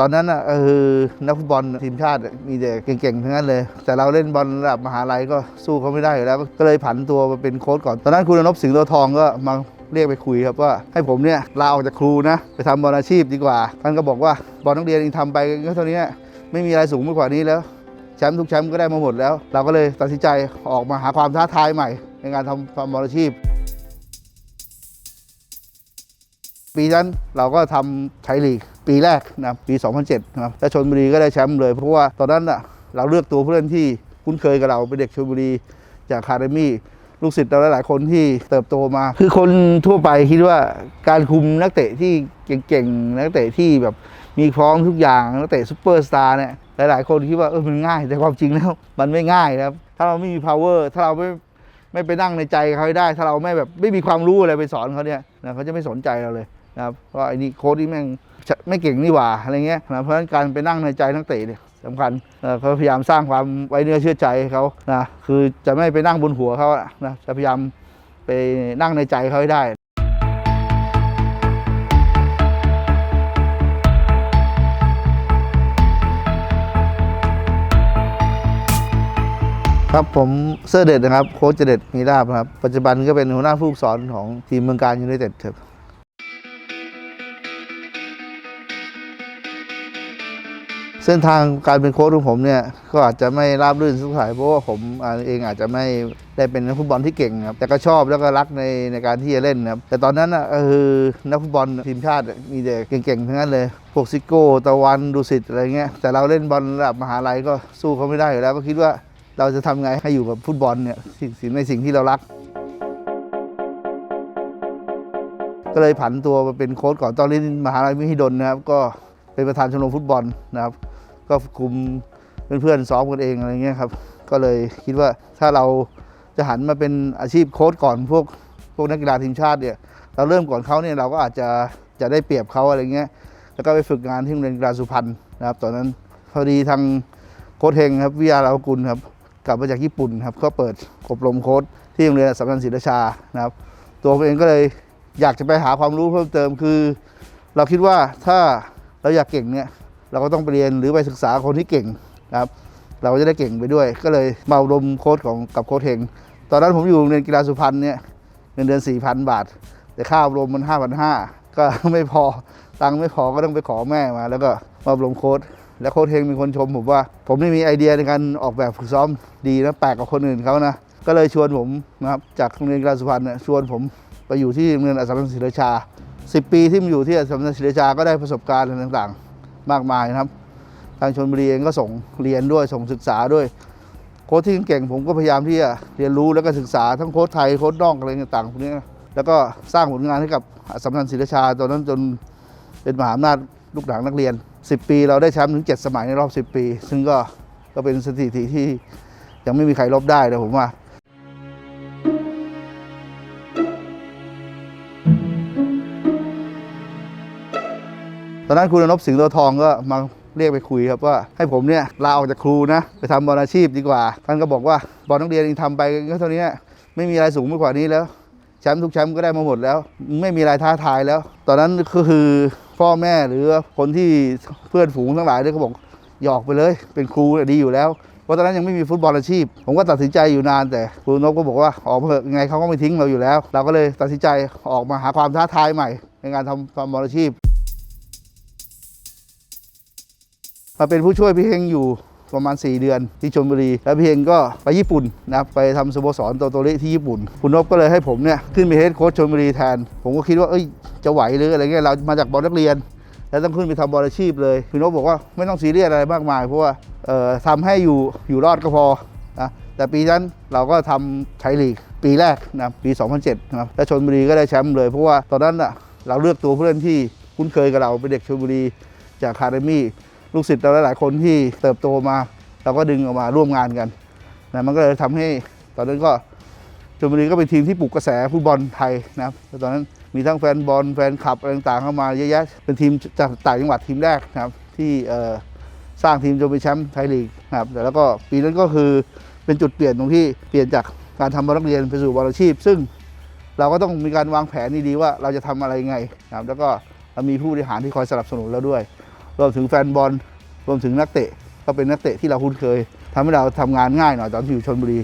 ตอนนั้นอะคือนักฟุตบอลทีมชาติมีแต่เก่งๆทั้งนั้นเลย แต่เราเล่นบอลระดับมหาลัยก็สู้เขาไม่ได้อยู่แล้ว ก็เลยผันตัวมาเป็นโค้ชก่อน ตอนนั้นคุณอนพสิงห์โตทองก็มาเรียกไปคุยครับว่าให้ผมเนี่ยลาออกจากครูนะ ไปทำบอลอาชีพดีกว่า ท่านก็บอกว่าบอลนักเรียนเองทำไปก็เท่านี้ไม่มีอะไรสูงไปกว่านี้แล้วแชมป์ทุกแชมป์ก็ได้มาหมดแล้ว เราก็เลยตัดสินใจออกมาหาความท้าทายใหม่ ในการทำทำบอลอาชีพ ปีนั้นเราก็ทำไทยลีกปีแรกนะปี 2007นะครับและชนบุรีก็ได้แชมป์เลย เพราะว่าตอนนั้นน่ะเราเลือกตัวผู้เล่นที่คุ้นเคยกับเราเป็นเด็กชนบุรีจากคาเดมี่ลูกศิษย์เราหลาย ๆ คนที่เติบโตมา คือคนทั่วไปคิดว่าการคุมนักเตะที่เก่งๆ นักเตะที่แบบมีพร้อมทุกอย่างนักเตะซูเปอร์สตาร์เนี่ยหลาย ๆ คนคิดว่าเออมันง่ายแต่ความจริงแล้ว มันไม่ง่ายนะครับ ถ้าเราไม่มี power ถ้าเราไม่ไม่ไปนั่งในใจเขาได้ ถ้าเราไม่แบบไม่มีความรู้อะไรไปสอนเขาเนี่ยนะเขาจะไม่สนใจเราเลย นะครับเพราะไอ้นี่โค้ดที่แม่งไม่เก่งนี่หว่าอะไรเงี้ยนะเพราะฉะนั้นการไปนั่งในใจนักเตะเนี่ยสำคัญเขาพยายามสร้างความไว้เนื้อเชื่อใจเขานะคือจะไม่ไปนั่งบนหัวเขาอะนะจะพยายามไปนั่งในใจเขาให้ได้ครับผมเสื้อเด็ดนะครับ โค้ชเด็ดมีลาบนะครับ ปัจจุบันก็เป็นหัวหน้าผู้ฝึกสอนของทีมเมืองการยูไนเต็ดครับ เส้นทางการเป็นโค้ชของผมเนี่ยก็อาจจะไม่ราบรื่นสักเท่าไหร่เพราะว่าผมเองอาจจะไม่ได้เป็นนักฟุตบอลที่เก่งครับแต่ก็ชอบแล้วก็รักในในการที่จะเล่นครับแต่ตอนนั้นอะก็คือนักฟุตบอลทีมชาติมีแต่เก่งๆทั้งนั้นเลยพวกซิโก้ตะวันดูสิตอะไรเงี้ยแต่เราเล่นบอลระดับมหาลัยก็สู้เขาไม่ได้อยู่แล้วก็คิดว่าเราจะทำไงให้อยู่กับฟุตบอลเนี่ยสิ่งในสิ่งที่เรารัก ก็เลยผันตัวมาเป็นโค้ชก่อนตอนเรียนมหาลัยมิหิดลนะครับก็เป็นประธานชมรมฟุตบอลนะครับ ก็คุมเพื่อนๆซ้อมกันเองอะไรเงี้ยครับ ก็เลยคิดว่าถ้าเราจะหันมาเป็นอาชีพโค้ชก่อนพวกพวกนักกีฬาทีมชาติเนี่ย เราเริ่มก่อนเขาเนี่ยเราก็อาจจะจะได้เปรียบเขาอะไรเงี้ย แล้วก็ไปฝึกงานที่โรงเรียนกีฬาสุพรรณนะครับ ตอนนั้นพอดีทางโค้ชเฮงครับวิทยาลาวกุลครับกลับมาจากญี่ปุ่นครับก็เปิดอบรมโค้ชที่โรงเรียนสัมพันธ์ศรีราชานะครับ ตัวผมเองก็เลยอยากจะไปหาความรู้เพิ่มเติมคือ เราคิดว่าถ้าเราอยากเก่งเนี่ย เราก็ต้องไปเรียนหรือไปศึกษาคนที่เก่งนะครับเราก็จะได้เก่งไปด้วย ก็เลยมาอบรมโค้ชของกับโค้ชเฮงตอนนั้นผมอยู่โรงเรียนกีฬาสุพรรณเนี่ยเงินเดือน4,000บาท แต่ค่าอบรมมัน5,500ก็ไม่พอตังค์ไม่พอก็ต้องไปขอแม่มา แล้วก็มาอบรมโค้ชและโค้ชเฮงเป็นคนชมผมว่า ผมนี่มีไอเดียในการออกแบบฝึกซ้อมดีนะแปลกกว่าคนอื่นเขานะก็เลยชวนผมนะครับจากโรงเรียนกีฬาสุพรรณเนี่ยชวนผมไปอยู่ที่โรงเรียนอัสสัมชัญศรีราชา 10 ปีที่ผมอยู่ที่อัสสัมชัญศรีราชาก็ได้ประสบการณ์อะไรต่างๆ มากมายนะครับ ทางชนบุรีเองก็ส่งเรียนด้วยส่งศึกษาด้วย โค้ชที่เก่งผมก็พยายามที่จะเรียนรู้แล้วก็ศึกษาทั้งโค้ชไทยโค้ชนอกอะไรต่างๆพวกนี้นะแล้วก็สร้างผลงานให้กับสสัมชัญศรีราชาตอนนั้นจนเป็นมหาอำนาจลูกหลานนักเรียน 10 ปีเราได้แชมป์ถึง 7 สมัยในรอบ 10 ปี ซึ่งก็ก็เป็นสถิติที่ยังไม่มีใครลบได้เลยผมว่า ตอนนั้นคุณอนพสิงห์โตทองก็มาเรียกไปคุยครับว่าให้ผมเนี่ยลาออกจากครูนะ ไปทำบอลอาชีพดีกว่า ท่านก็บอกว่าบอลนักเรียนเองทำไปก็เท่านี้ไม่มีอะไรสูงไปกว่านี้แล้วแชมป์ทุกแชมป์ก็ได้มาหมดแล้ว ไม่มีอะไรท้าทายแล้ว ตอนนั้นก็คือพ่อแม่หรือคนที่เพื่อนฝูงทั้งหลายเนี่ยก็บอกหยอกไปเลย เป็นครูดีอยู่แล้วเพราะตอนนั้นยังไม่มีฟุตบอลอาชีพ ผมก็ตัดสินใจอยู่นานแต่ครูนพก็บอกว่าออกมาเถอะยังไงเขาก็ไม่ทิ้งเราอยู่แล้ว เราก็เลยตัดสินใจออกมาหาความท้าทายใหม่ ในการทำทำบอลอาชีพ มาเป็นผู้ช่วยพี่เฮงอยู่ประมาณ 4 เดือนที่ชลบุรี แล้วพี่เฮงก็ไปญี่ปุ่นนะครับไปทำสโมสรโตโตริที่ญี่ปุ่น คุณนพก็เลยให้ผมเนี่ยขึ้นไปเฮดโค้ชชลบุรีแทน ผมก็คิดว่าเอ้ยจะไหวหรืออะไรเงี้ยเรามาจากบอลนักเรียน แล้วต้องขึ้นไปทำบอลอาชีพเลย คุณนพบอกว่าไม่ต้องซีเรียสอะไรมากมาย เพราะว่าเอ่อทำให้อยู่อยู่รอดก็พอนะแต่ปีนั้นเราก็ทำไทยลีกปีแรกนะปี 2007นะครับและชลบุรีก็ได้แชมป์เลย เพราะว่าตอนนั้นอะเราเลือกตัวผู้เล่นที่คุ้นเคยกับเราเป็นเด็กชลบุรีจากคาเดมี่ ลูกศิษย์เราหลายๆคนที่เติบโตมา เราก็ดึงออกมาร่วมงานกันนะมันก็เลยทำให้ตอนนั้นก็ชลบุรีก็เป็นทีมที่ปลุกกระแสฟุตบอลไทยนะครับตอนนั้นมีทั้งแฟนบอลแฟนคลับอะไรต่างๆเข้ามาเยอะแยะเป็นทีมจากต่างจังหวัดทีมแรกนะครับที่สร้างทีมจนเป็นแชมป์ไทยลีกนะครับแล้วก็ปีนั้นก็คือเป็นจุดเปลี่ยนตรงที่เปลี่ยนจากการทำบอลนักเรียนไปสู่บอลอาชีพ ซึ่งเราก็ต้องมีการวางแผนดีๆว่าเราจะทำอะไรไงนะครับแล้วก็เรามีผู้บริหารที่คอยสนับสนุนเราด้วย รวมถึงแฟนบอลรวมถึงนักเตะก็เป็นนักเตะที่เราคุ้นเคยทำให้เราทำงานง่ายหน่อยตอนที่อยู่ชนบุรี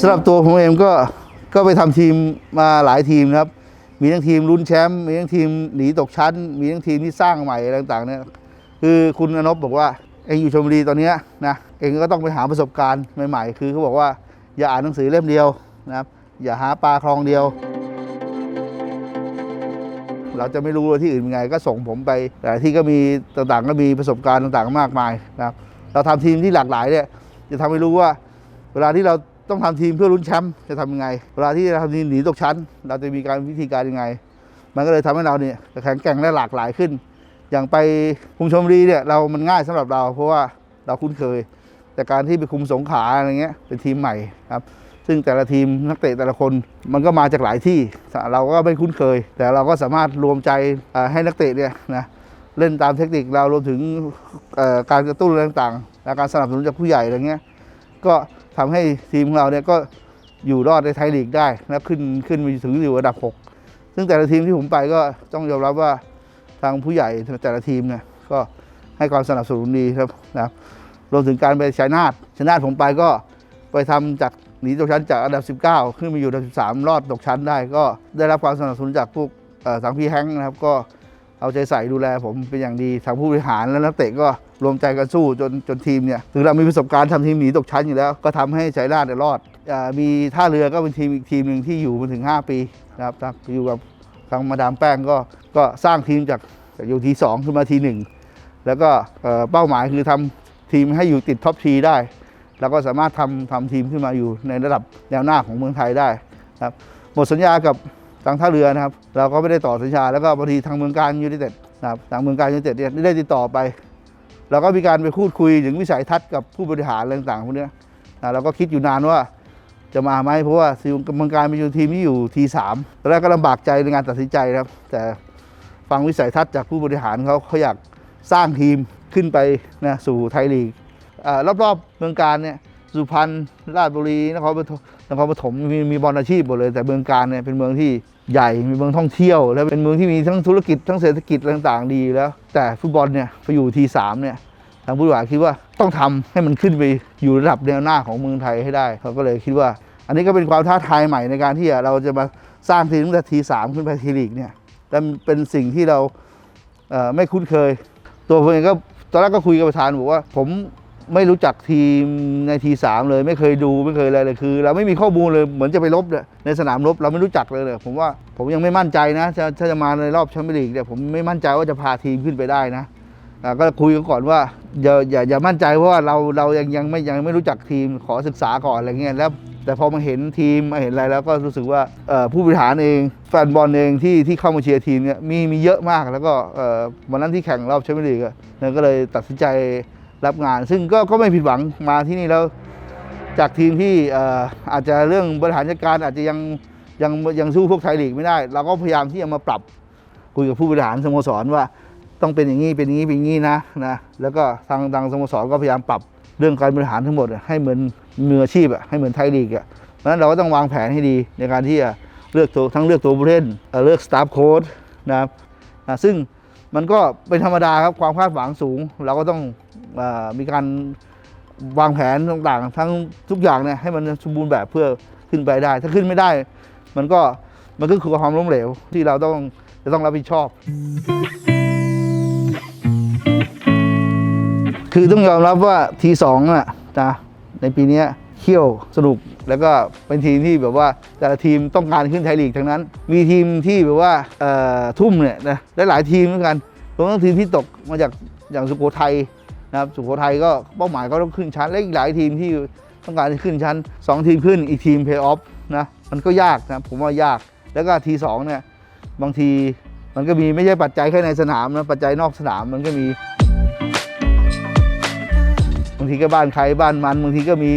สำหรับตัวผมเองก็ก็ไปทำทีมมาหลายทีมครับ มีทั้งทีมลุ้นแชมป์มีทั้งทีมหนีตกชั้น มีทั้งทีมที่สร้างใหม่อะไรต่างๆเนี่ยคือคุณอนบบอกว่าเองอยู่ชลบุรีตอนเนี้ยนะเองก็ต้องไปหาประสบการณ์ใหม่ ๆ คือเขาบอกว่าอย่าอ่านหนังสือเล่มเดียวนะครับอย่าหาปลาคลองเดียว เราจะไม่รู้ว่าที่อื่นเป็นไง ก็ส่งผมไปแต่ที่ก็มีต่างๆก็มีประสบการณ์ต่างๆมากมายนะครับเราทำทีมที่หลากหลายเนี่ยจะทำให้รู้ว่า เวลาที่เราต้องทำทีมเพื่อลุ้นแชมป์จะทำยังไง เวลาที่เราทำทีมหนีตกชั้น เราจะมีการวิธีการยังไง มันก็เลยทำให้เราเนี่ยแข็งแกร่งและหลากหลายขึ้น อย่างไปคุมชมรีเนี่ยเรามันง่ายสำหรับเรา เพราะว่าเราคุ้นเคย แต่การที่ไปคุมสงขาอะไรเงี้ยเป็นทีมใหม่ครับ ซึ่งแต่ละทีมนักเตะแต่ละคนมันก็มาจากหลายที่เราก็ไม่คุ้นเคย แต่เราก็สามารถรวมใจให้นักเตะเนี่ยนะเล่นตามเทคนิคเรารวมถึงการกระตุ้นอะไรต่างๆและการสนับสนุนจากผู้ใหญ่อะไรเงี้ยก็ทำให้ทีมของเราเนี่ยก็อยู่รอดในไทยลีกได้และขึ้นขึ้นไปถึงอยู่อันดับ 6 ซึ่งแต่ละทีมที่ผมไปก็ต้องยอมรับว่าทางผู้ใหญ่แต่ละทีมเนี่ยก็ให้ความสนับสนุนดีครับนะครับรวมถึงการไปชัยนาทชัยนาทผมไปก็ไปทำจาก หนีตกชั้นจากอันดับ 19 ขึ้นมาอยู่อันดับ 13 รอดตกชั้นได้ ก็ได้รับความสนับสนุนจากพวกเอ่อทางพี่แฮงนะครับ ก็เอาใจใส่ดูแลผมเป็นอย่างดีทางผู้บริหารและนักเตะก็รวมใจกันสู้จนจนทีมเนี่ยถึงเรามีประสบการณ์ทำทีมหนีตกชั้นอยู่แล้ว ก็ทำให้ชัยนาทเนี่ยรอดอมีท่าเรือก็เป็นทีมอีกทีมหนึ่งที่อยู่มาถึง 5 ปีนะครับอยู่กับทางมาดามแป้งก็ก็สร้างทีมจากจากอยู่ทีสองขึ้นมาทีหนึ่งแล้วก็เอ่อเป้าหมายคือทำทีมให้อยู่ติดท็อปทีได้ แล้วก็สามารถทำทำทีมขึ้นมาอยู่ในระดับแนวหน้าของเมืองไทยได้ครับหมดสัญญากับทางท่าเรือนะครับ เราก็ไม่ได้ต่อสัญญาแล้วก็บางทีทางเมืองการยูไนเต็ดนะครับทางเมืองการยูไนเต็ดเนี่ยได้ติดต่อไป เราก็มีการไปพูดคุยถึงวิสัยทัศน์กับผู้บริหารอะไรต่างๆพวกเนี้นะเราก็คิดอยู่นานว่าจะมาไหมเพราะว่าทีเมืองการเป็นอยู่ทีมที่อยู่ทีสามตอนแรกก็ลำบากใจในการตัดสินใจครับ แต่ฟังวิสัยทัศน์จากผู้บริหารเขาเขาอยากสร้างทีมขึ้นไปนะสู่ไทยลีก รอบๆเมืองการเนี่ยสุพรรณราชบุรีนครปฐมนครปฐมมีมีบอลอาชีพหมดเลย แต่เมืองการเนี่ยเป็นเมืองที่ใหญ่มีเมืองท่องเที่ยว และเป็นเมืองที่มีทั้งธุรกิจทั้งเศรษฐกิจต่างๆ ดีแล้ว แต่ฟุตบอลเนี่ยไปอยู่ทีสามเนี่ยทางผู้บริหารคิดว่าต้องทำให้มันขึ้นไปอยู่ระดับแนวหน้าของเมืองไทยให้ได้เขาก็เลยคิดว่า อันนี้ก็เป็นความท้าทายใหม่ในการที่เราจะมาสร้างทีมตั้งแต่ทีสามขึ้นไปทีลีกเนี่ยและเป็นสิ่งที่เราไม่คุ้นเคย ตัวผมเองก็ตอนแรกก็คุยกับประธานบอกว่าผม ไม่รู้จักทีมในทีสามเลยไม่เคยดูไม่เคยอะไรเลยคือ เราไม่มีข้อมูลเลยเหมือนจะไปลบเนี่ยในสนามรบเราไม่รู้จักเลยเลยผมว่าผมยังไม่มั่นใจนะถ้าจะมาในรอบแชมเปี้ยนลีกเนี่ยผมไม่มั่นใจว่าจะพาทีมขึ้นไปได้นะอ่าก็คุยกันก่อนว่าอย่าอย่าอย่ามั่นใจเพราะว่าเราเรายังยังไม่ยังไม่รู้จักทีมขอศึกษาก่อนอะไรเงี้ยแล้ว แต่พอมาเห็นทีมมาเห็นอะไรแล้วก็รู้สึกว่าผู้บริหารเองแฟนบอลเองที่ที่เข้ามาเชียร์ทีมเนี่ยมีมีเยอะมากแล้วก็วันนั้นที่แข่งรอบแชมเปี้ยนลีกเนี่ยก็เลยตัดสินใจ รับงาน ซึ่งก็ก็ไม่ผิดหวังมาที่นี่แล้ว จากทีมที่ออาจจะเรื่องบริหารจัดการอาจจะยังยังยังสู้พวกไทยลีกไม่ได้ เราก็พยายามที่จะมาปรับคุยกับผู้บริหารสโมสรว่าต้องเป็นอย่างนี้เป็นอย่างนี้เป็นอย่างนี้นะนะแล้วก็ทางทางสโมสรก็พยายามปรับเรื่องการบริหารทั้งหมด ให้เหมือนมืออาชีพอะให้เหมือนไทยลีกอะเพราะฉะนั้นเราก็ต้องวางแผนให้ดีในการที่จะเลือกตัวทั้งเลือกตัวผู้เล่นเลือกสตาฟโค้ดนะครับซึ่งมันก็เป็นธรรมดาครับความคาดหวังสูง เราก็ต้อง มีการวางแผนต่างๆ ทั้งทุกอย่างเนี่ยให้มันสมบูรณ์แบบเพื่อขึ้นไปได้ ถ้าขึ้นไม่ได้ มันก็มันก็คือความล้มเหลวที่เราต้องจะต้องรับผิดชอบ คือต้องยอมรับว่าทีสองน่ะนะในปีนี้เขี้ยวสนุกแล้วก็เป็นทีมที่แบบว่าแต่ละทีมต้องการขึ้นไทยลีกทั้งนั้น มีทีมที่แบบว่าทุ่มเนี่ยนะได้หลายทีมเหมือนกันรวมทั้งทีมที่ตกมาจากอย่างสุโขทัย นะครับสุโขทัยก็เป้าหมายก็ต้องขึ้นชั้นและอีกหลายทีมที่ต้องการจะขึ้นชั้นสองทีมขึ้นอีกทีมเพย์ออฟนะมันก็ยากนะผมว่ายากแล้วก็ทีสองเนี่ยบางทีมันก็มีไม่ใช่ปัจจัยแค่ในสนามนะปัจจัยนอกสนามมันก็มี บางทีก็บ้านใครบ้านมัน บางทีก็มี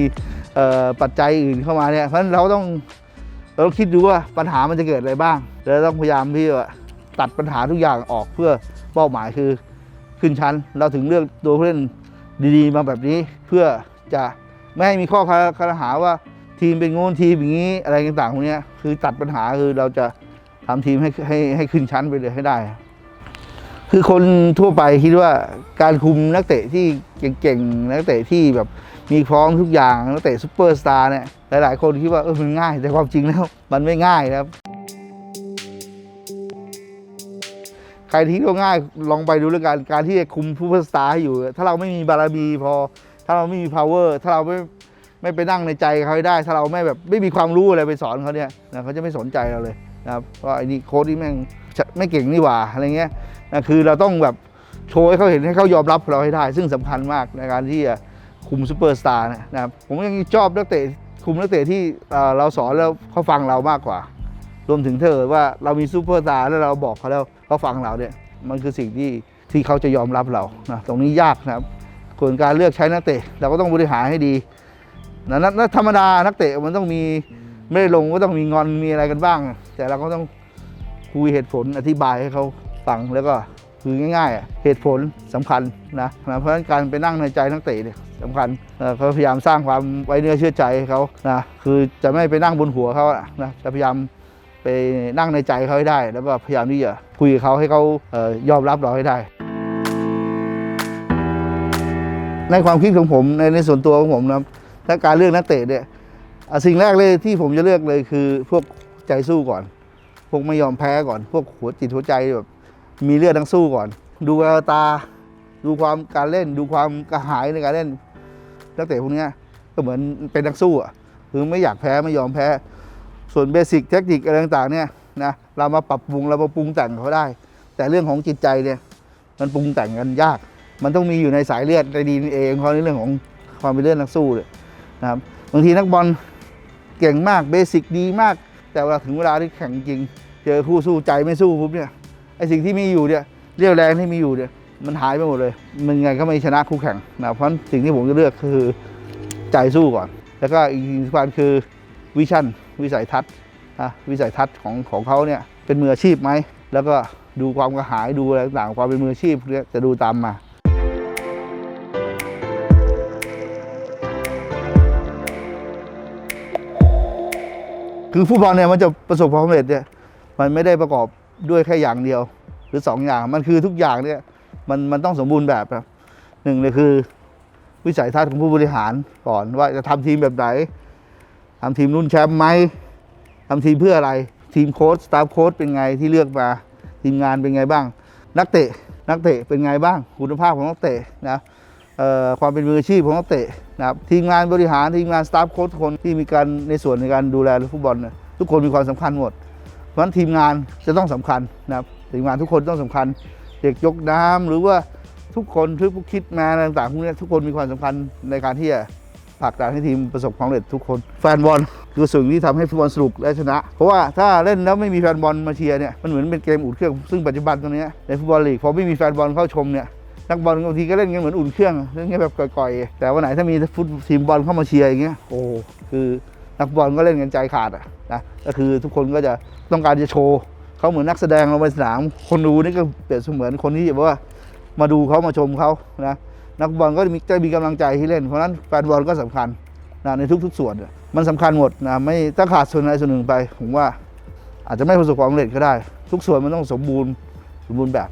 ปัจจัยอื่นเข้ามาเนี่ยเพราะฉะนั้นเราต้องเราต้องคิดดูว่าปัญหามันจะเกิดอะไรบ้าง แล้วต้องพยายามที่จะตัดปัญหาทุกอย่างออกเพื่อเป้าหมายคือ ขึ้นชั้น เราถึงเลือกตัวผู้เล่นดีๆ มาแบบนี้เพื่อจะไม่ให้มีข้อคารหาว่าทีมเป็นงูนทีมอย่างนี้อะไรต่างๆพวกนี้คือตัดปัญหาคือเราจะทำทีมให้ให้ให้ขึ้นชั้นไปเลยให้ได้ คือคนทั่วไปคิดว่าการคุมนักเตะที่เก่งๆนักเตะที่แบบมีพร้อมทุกอย่างนักเตะซูเปอร์สตาร์เนี่ยหลายๆ คนคิดว่าเออมันง่ายแต่ความจริงแล้วมันไม่ง่ายครับ ใครที่คิดว่าง่ายลองไปดูแล้วกันการที่จะคุมซูเปอร์สตาร์ให้อยู่ ถ้าเราไม่มีบารมีพอ ถ้าเราไม่มี power ถ้าเราไม่ไม่ไปนั่งในใจเขาได้ ถ้าเราไม่แบบไม่มีความรู้อะไรไปสอนเขาเนี่ยนะเขาจะไม่สนใจเราเลยนะครับเพราไอ้นี่โค้ดนี่แม่งไม่เก่งนี่หว่าอะไรเงี้ยนะคือเราต้องแบบโชว์ให้เขาเห็นให้เขายอมรับเราให้ได้ ซึ่งสำคัญมากในการที่จะคุมซูเปอร์สตาร์นะครับผมยังชอบนักเตะคุมนักเตะที่เราสอนแล้วเขาฟังเรามากกว่า รวมถึงเธอว่าเรามีซูเปอร์สตาร์แล้วเราบอกเขาแล้ว เขาฟังเราเนี่ยมันคือสิ่งที่ที่เขาจะยอมรับเรานะตรงนี้ยากนะครับส่วนการเลือกใช้นักเตะเราก็ต้องบริหารให้ดีนะนักนักธรรมดานักเตะมันต้องมีไม่ได้ลงก็ต้องมีงอนมีอะไรกันบ้าง แต่เราก็ต้องคุยเหตุผลอธิบายให้เขาฟังแล้วก็คือง่ายๆ เหตุผลสำคัญนะนะเพราะฉะนั้นการไปนั่งในใจนักเตะเนี่ยสำคัญเขาพยายามสร้างความไว้เนื้อเชื่อใจเขานะคือจะไม่ไปนั่งบนหัวเขานะจะพยายาม ไปนั่งในใจเขาให้ได้ แล้วก็พยายามที่จะคุยกับเขาให้เขาเออยอมรับเราให้ได้ ในความคิดของผมในในส่วนตัวของผมนะถ้าการเลือกนักเตะเนี่ยสิ่งแรกเลยที่ผมจะเลือกเลยคือพวกใจสู้ก่อน พวกไม่ยอมแพ้ก่อน พวกหัวจิตหัวใจแบบมีเลือดทั้งสู้ก่อน ดูแววตา ดูความการเล่น ดูความกระหายในการเล่นนักเตะพวกนี้ก็เหมือนเป็นนักสู้อะคือไม่อยากแพ้ไม่ยอมแพ้ ส่วนเบสิกเทคนิคอะไรต่างๆเนี่ยนะเรามาปรับปรุงเรามาปรุงแต่งเขาได้ แต่เรื่องของจิตใจเนี่ยมันปรุงแต่งกันยาก มันต้องมีอยู่ในสายเลือดในดีเองเขาในเรื่องของความเป็นเรื่องนักสู้เลยนะครับบางทีนักบอลเก่งมากเบสิกดีมาก แต่เวลาถึงเวลาที่แข่งจริง เจอคู่สู้ใจไม่สู้ปุ๊บเนี่ยไอสิ่งที่มีอยู่เนี่ยเรี่ยวแรงที่มีอยู่เนี่ยมันหายไปหมดเลย มันยังไงก็ไม่ชนะคู่แข่งนะเพราะฉะนั้นสิ่งที่ผมจะเลือกคือใจสู้ก่อน แล้วก็อีกสิ่งสำคัญคือวิชั่น วิสัยทัศน์วิสัยทัศน์ของของเขาเนี่ยเป็นมืออาชีพไหม แล้วก็ดูความกระหายดูอะไรต่างๆความเป็นมืออาชีพเนี่ยจะดูตามมาคือฟุตบอลเนี่ยมันจะประสบความสำเร็จเนี่ยมันไม่ได้ประกอบด้วยแค่อย่างเดียว หรือสองอย่างมันคือทุกอย่างเนี่ยมันมันต้องสมบูรณ์แบบครับหนึ่งเลยคือ วิสัยทัศน์ของผู้บริหารก่อนว่าจะทำทีมแบบไหน ทำทีมรุ่นแชมป์ไหมทำทีมเพื่ออะไร ทีมโค้ชสตาฟโค้ชเป็นไงที่เลือกมา ทีมงานเป็นไงบ้าง นักเตะนักเตะเป็นไงบ้าง คุณภาพของนักเตะนะความเป็นมืออาชีพของนักเตะนะครับทีมงานบริหารทีมงานสตาฟโค้ชคนที่มีการในส่วนในการดูแลฟุตบอลเนี่ยทุกคนมีความสำคัญหมด เพราะฉะนั้นทีมงานจะต้องสำคัญนะครับทีมงานทุกคนต้องสำคัญ เด็กยกน้ำหรือว่าทุกคนทุกผู้คิดมาต่างๆพวกนี้ทุกคนมีความสำคัญในการที่จะ ผลักดันให้ทีมประสบความสำเร็จทุกคนแฟนบอลคือสิ่งที่ทำให้ฟุตบอลสนุกและชนะ เพราะว่าถ้าเล่นแล้วไม่มีแฟนบอลมาเชียร์เนี่ยมันเหมือนเป็นเกมอุ่นเครื่องซึ่งปัจจุบันตรงนี้ในฟุตบอลลีกพอไม่มีแฟนบอลเข้าชมเนี่ยนักบอลบางทีก็เล่นกันเหมือนอุ่นเครื่องเล่นกันแบบก่อยๆ แต่วันไหนถ้ามีฟุตทีมบอลเข้ามาเชียร์อย่างเงี้ยโอ้คือนักบอลก็เล่นกันใจขาดอะนะก็คือทุกคนก็จะต้องการจะโชว์เขาเหมือนนักแสดงลงไปสนาม คนดูนี่ก็เปรียบเสมือนคนที่แบบว่ามาดูเขามาชมเขานะ นักบอลก็จะมีจะมีกำลังใจที่เล่น เพราะนั้นแฟนบอลก็สำคัญนะในทุก ๆ ส่วน มันสำคัญหมดนะไม่ถ้าขาดส่วนใดส่วนหนึ่งไป ผมว่าอาจจะไม่ประสบความสำเร็จก็ได้ ทุกส่วนมันต้องสมบูรณ์สมบูรณ์แบบ